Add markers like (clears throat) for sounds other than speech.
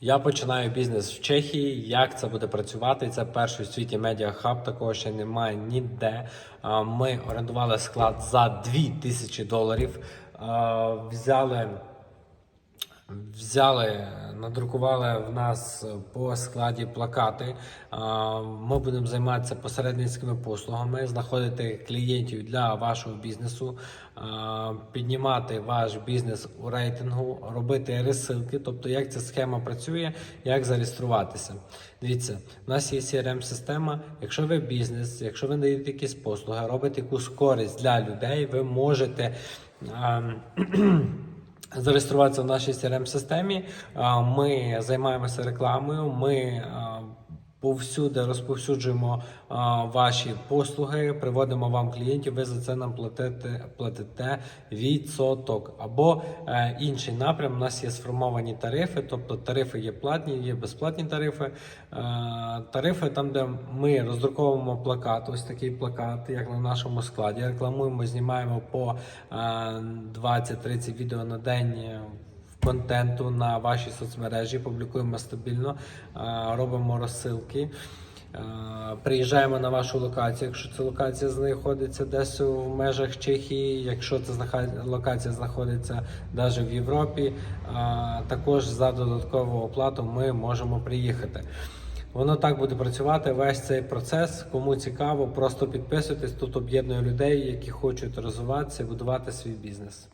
Я починаю бізнес в Чехії. Як це буде працювати? Це перший у світі медіахаб, такого ще немає ніде. Ми орендували склад за 2000 доларів. Взяли Взяли, надрукували в нас по складі плакати. Ми будемо займатися посередницькими послугами, знаходити клієнтів для вашого бізнесу, піднімати ваш бізнес у рейтингу, робити розсилки. Тобто, як ця схема працює, як зареєструватися. Дивіться, у нас є CRM-система. Якщо ви бізнес, якщо ви надаєте якісь послуги, робите якусь користь для людей, ви можете. (clears throat) зареєструватися в нашій crm системі Ми займаємося рекламою. Ми повсюди розповсюджуємо а, ваші послуги, приводимо вам клієнтів. Ви за це нам платите, платите відсоток. Або е, інший напрям. У нас є сформовані тарифи, тобто тарифи є платні, є безплатні тарифи. Е, тарифи там, де ми роздруковуємо плакат, ось такий плакат, як на нашому складі. Рекламуємо, знімаємо по е, 20-30 відео на день. Контенту на вашій соцмережі публікуємо стабільно, е, робимо розсилки. Е, Приїжджаємо на вашу локацію, якщо ця локація знаходиться десь у межах Чехії, якщо ця локація знаходиться навіть в Європі, е, також за додаткову оплату ми можемо приїхати. Воно так буде працювати весь цей процес. Кому цікаво, просто підписуйтесь. Тут об'єднує людей, які хочуть розвиватися, будувати свій бізнес.